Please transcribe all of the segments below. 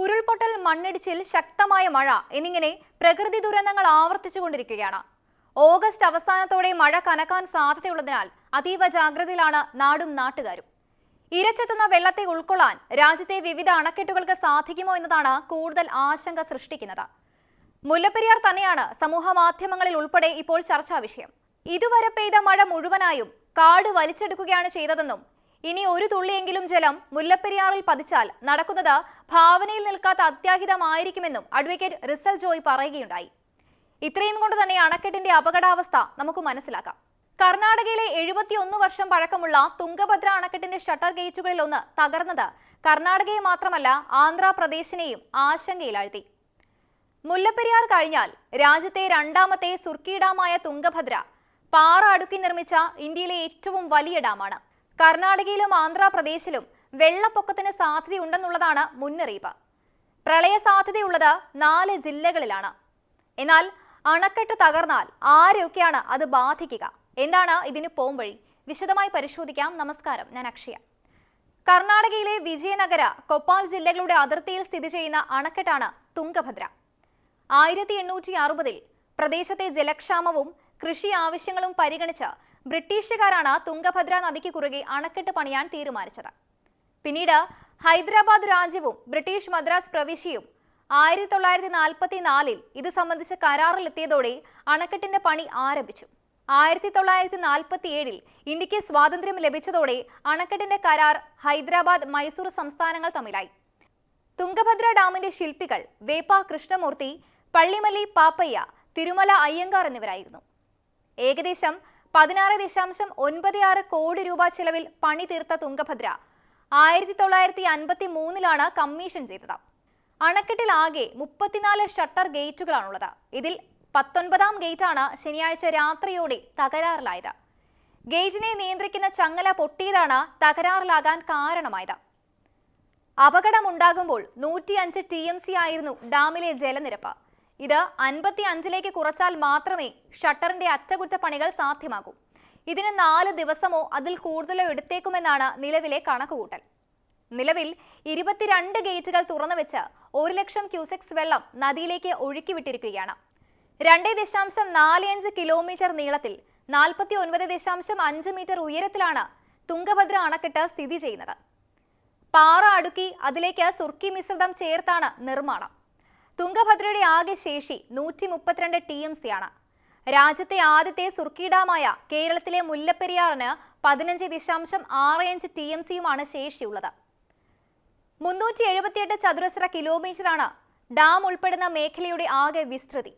ഉരുൾപൊട്ടൽ മണ്ണിടിച്ചിൽ ശക്തമായ മഴ എന്നിങ്ങനെ പ്രകൃതി ദുരന്തങ്ങൾ ആവർത്തിച്ചുകൊണ്ടിരിക്കുകയാണ് ഓഗസ്റ്റ് അവസാനത്തോടെ മഴ കനക്കാൻ സാധ്യതയുള്ളതിനാൽ അതീവ ജാഗ്രതയിലാണ് നാടും നാട്ടുകാരും. ഇരച്ചെത്തുന്ന വെള്ളത്തെ ഉൾക്കൊള്ളാൻ രാജ്യത്തെ വിവിധ അണക്കെട്ടുകൾക്ക് സാധിക്കുമോ എന്നതാണ് കൂടുതൽ ആശങ്ക സൃഷ്ടിക്കുന്നത്. മുല്ലപ്പെരിയാർ തന്നെയാണ് സമൂഹ മാധ്യമങ്ങളിൽ ഉൾപ്പെടെ ഇപ്പോൾ ചർച്ചാ വിഷയം. ഇതുവരെ പെയ്ത മഴ മുഴുവനായും കാട് വലിച്ചെടുക്കുകയാണ് ചെയ്തതെന്നും ഇനി ഒരു തുള്ളിയെങ്കിലും ജലം മുല്ലപ്പെരിയാറിൽ പതിച്ചാൽ നടക്കുന്നത് ഭാവനയിൽ നിൽക്കാത്ത അത്യാഹിതമായിരിക്കുമെന്നും അഡ്വക്കേറ്റ് റിസൽ ജോയ് പറയുകയുണ്ടായി. ഇത്രയും കൊണ്ട് തന്നെ അണക്കെട്ടിന്റെ അപകടാവസ്ഥ നമുക്ക് മനസ്സിലാക്കാം. കർണാടകയിലെ എഴുപത്തിയൊന്ന് വർഷം പഴക്കമുള്ള തുംഗഭദ്ര അണക്കെട്ടിന്റെ ഷട്ടർ ഗേറ്റുകളിൽ ഒന്ന് തകർന്നത് കർണാടകയെ മാത്രമല്ല ആന്ധ്രാപ്രദേശിനെയും ആശങ്കയിലാഴ്ത്തി. മുല്ലപ്പെരിയാർ കഴിഞ്ഞാൽ രാജ്യത്തെ രണ്ടാമത്തെ സുർക്കി ഡാമായ തുംഗഭദ്ര പാറ അടുക്കി നിർമ്മിച്ച ഇന്ത്യയിലെ ഏറ്റവും വലിയ ഡാമാണ്. കർണാടകയിലും ആന്ധ്രാപ്രദേശിലും വെള്ളപ്പൊക്കത്തിന് സാധ്യതയുണ്ടെന്നുള്ളതാണ് മുന്നറിയിപ്പ്. പ്രളയ സാധ്യതയുള്ളത് നാല് ജില്ലകളിലാണ്. എന്നാൽ അണക്കെട്ട് തകർന്നാൽ ആരെയൊക്കെയാണ് അത് ബാധിക്കുക? എന്താണ് ഇതിന് പോംവഴി വിശദമായി പരിശോധിക്കാം. നമസ്കാരം. ഞാൻ അക്ഷയ. കർണാടകയിലെ വിജയനഗര കൊപ്പാൽ ജില്ലകളുടെ അതിർത്തിയിൽ സ്ഥിതി ചെയ്യുന്ന അണക്കെട്ടാണ് തുംഗഭദ്ര. ആയിരത്തി എണ്ണൂറ്റി അറുപതിൽ പ്രദേശത്തെ ജലക്ഷാമവും കൃഷി ആവശ്യങ്ങളും പരിഗണിച്ച് ബ്രിട്ടീഷുകാരാണ് തുംഗഭദ്ര നദിക്ക് കുറുകെ അണക്കെട്ട് പണിയാൻ തീരുമാനിച്ചത്. പിന്നീട് ഹൈദരാബാദ് രാജ്യവും ബ്രിട്ടീഷ് മദ്രാസ് പ്രവിശ്യയും ആയിരത്തി തൊള്ളായിരത്തി നാൽപ്പത്തി നാലിൽ ഇത് സംബന്ധിച്ച കരാറിലെത്തിയതോടെ അണക്കെട്ടിന്റെ പണി ആരംഭിച്ചു. ആയിരത്തി തൊള്ളായിരത്തി നാൽപ്പത്തി ഏഴിൽ ഇന്ത്യയ്ക്ക് സ്വാതന്ത്ര്യം ലഭിച്ചതോടെ അണക്കെട്ടിന്റെ കരാർ ഹൈദരാബാദ് മൈസൂർ സംസ്ഥാനങ്ങൾ തമ്മിലായി. തുംഗഭദ്ര ഡാമിന്റെ ശില്പികൾ വേപ്പ കൃഷ്ണമൂർത്തി പള്ളിമലി പാപ്പയ്യ തിരുമല അയ്യങ്കാർ എന്നിവരായിരുന്നു. ഏകദേശം പതിനാറ് ദശാംശം ഒൻപത് ആറ് കോടി രൂപ ചെലവിൽ പണി തീർത്ത തുങ്കഭദ്ര. ആയിരത്തി തൊള്ളായിരത്തി അൻപത്തി മൂന്നിലാണ് കമ്മീഷൻ ചെയ്തത്. അണക്കെട്ടിൽ ആകെ മുപ്പത്തിനാല് ഷട്ടർ ഗേറ്റുകളാണുള്ളത്. ഇതിൽ പത്തൊൻപതാം ഗേറ്റാണ് ശനിയാഴ്ച രാത്രിയോടെ തകരാറിലായത്. ഗേറ്റിനെ നിയന്ത്രിക്കുന്ന ചങ്ങല പൊട്ടിയതാണ് തകരാറിലാകാൻ കാരണമായത്. അപകടമുണ്ടാകുമ്പോൾ നൂറ്റിയഞ്ച് ടി എം സി ആയിരുന്നു ഡാമിലെ ജലനിരപ്പ്. ഇത് അൻപത്തി അഞ്ചിലേക്ക് കുറച്ചാൽ മാത്രമേ ഷട്ടറിന്റെ അറ്റകുറ്റപ്പണികൾ സാധ്യമാകൂ. ഇതിന് നാല് ദിവസമോ അതിൽ കൂടുതലോ എടുത്തേക്കുമെന്നാണ് നിലവിലെ കണക്കുകൂട്ടൽ. നിലവിൽ ഇരുപത്തിരണ്ട് ഗേറ്റുകൾ തുറന്നു വെച്ച് ഒരു ലക്ഷം ക്യൂസെക്സ് വെള്ളം നദിയിലേക്ക് ഒഴുക്കിവിട്ടിരിക്കുകയാണ്. രണ്ട് ദശാംശം നാല് അഞ്ച് കിലോമീറ്റർ നീളത്തിൽ നാൽപ്പത്തി ഒൻപത് ദശാംശം അഞ്ച് മീറ്റർ ഉയരത്തിലാണ് തുംഗഭദ്ര അണക്കെട്ട് സ്ഥിതി ചെയ്യുന്നത്. പാറ അടുക്കി അതിലേക്ക് സുർക്കി മിശ്രിതം ചേർത്താണ് നിർമ്മാണം. തുംഗഭദ്രയുടെ ആകെ ശേഷി നൂറ്റി മുപ്പത്തിരണ്ട് ടി എം സി ആണ്. രാജ്യത്തെ ആദ്യത്തെ സുർക്കി ഡാമായ കേരളത്തിലെ മുല്ലപ്പെരിയാറിന് പതിനഞ്ച് ദശാംശം ആറ് അഞ്ച് ടി എം സിയുമാണ് ശേഷിയുള്ളത്. മുന്നൂറ്റി എഴുപത്തിയെട്ട് ചതുരശ്ര കിലോമീറ്ററാണ് ഡാം ഉൾപ്പെടുന്ന മേഖലയുടെ ആകെ വിസ്തൃതി.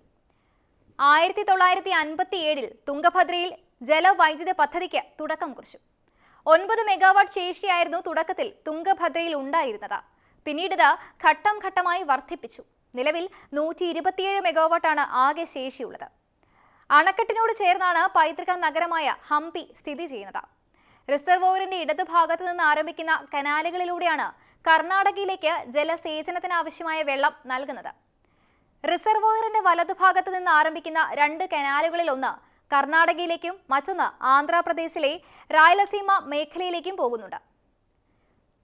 ആയിരത്തി തൊള്ളായിരത്തി അൻപത്തി ഏഴിൽ തുംഗഭദ്രയിൽ ജലവൈദ്യുത പദ്ധതിക്ക് തുടക്കം കുറിച്ചു. ഒൻപത് മെഗാവാട്ട് ശേഷിയായിരുന്നു തുടക്കത്തിൽ തുംഗഭദ്രയിൽ ഉണ്ടായിരുന്നത്. പിന്നീട് ഘട്ടം ഘട്ടമായി വർദ്ധിപ്പിച്ചു. നിലവിൽ നൂറ്റി ഇരുപത്തിയേഴ് മെഗാവാട്ടാണ് ആകെ ശേഷിയുള്ളത്. അണക്കെട്ടിനോട് ചേർന്നാണ് പൈതൃക നഗരമായ ഹംപി സ്ഥിതി ചെയ്യുന്നത്. റിസർവോയറിന്റെ ഇടതുഭാഗത്ത് നിന്ന് ആരംഭിക്കുന്ന കനാലുകളിലൂടെയാണ് കർണാടകയിലേക്ക് ജലസേചനത്തിന് ആവശ്യമായ വെള്ളം നൽകുന്നത്. റിസർവോയറിന്റെ വലതുഭാഗത്ത് നിന്ന് ആരംഭിക്കുന്ന രണ്ട് കനാലുകളിൽ ഒന്ന് കർണാടകയിലേക്കും മറ്റൊന്ന് ആന്ധ്രാപ്രദേശിലെ റായലസീമ മേഖലയിലേക്കും പോകുന്നുണ്ട്.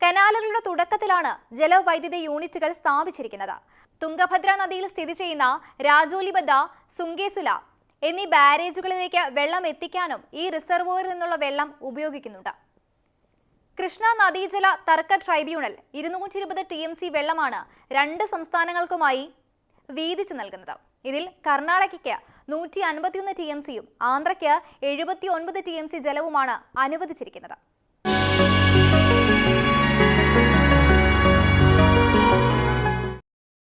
കനാലുകളുടെ തുടക്കത്തിലാണ് ജലവൈദ്യുതി യൂണിറ്റുകൾ സ്ഥാപിച്ചിരിക്കുന്നത്. തുംഗഭദ്ര നദിയിൽ സ്ഥിതി ചെയ്യുന്ന രാജോലിബദ്ദ സുങ്കേസുല എന്നീ ബാരേജുകളിലേക്ക് വെള്ളം എത്തിക്കാനും ഈ റിസർവോയറിൽ നിന്നുള്ള വെള്ളം ഉപയോഗിക്കുന്നുണ്ട്. കൃഷ്ണ നദീജല തർക്ക ട്രൈബ്യൂണൽ ഇരുന്നൂറ്റി ഇരുപത് ടി എം സി വെള്ളമാണ് രണ്ട് സംസ്ഥാനങ്ങൾക്കുമായി വീതിച്ചു നൽകുന്നത്. ഇതിൽ കർണാടകയ്ക്ക് നൂറ്റി അൻപത്തിയൊന്ന് ടി എം സിയും ആന്ധ്രയ്ക്ക് എഴുപത്തി ഒൻപത് ടി എം സി ജലവുമാണ് അനുവദിച്ചിരിക്കുന്നത്.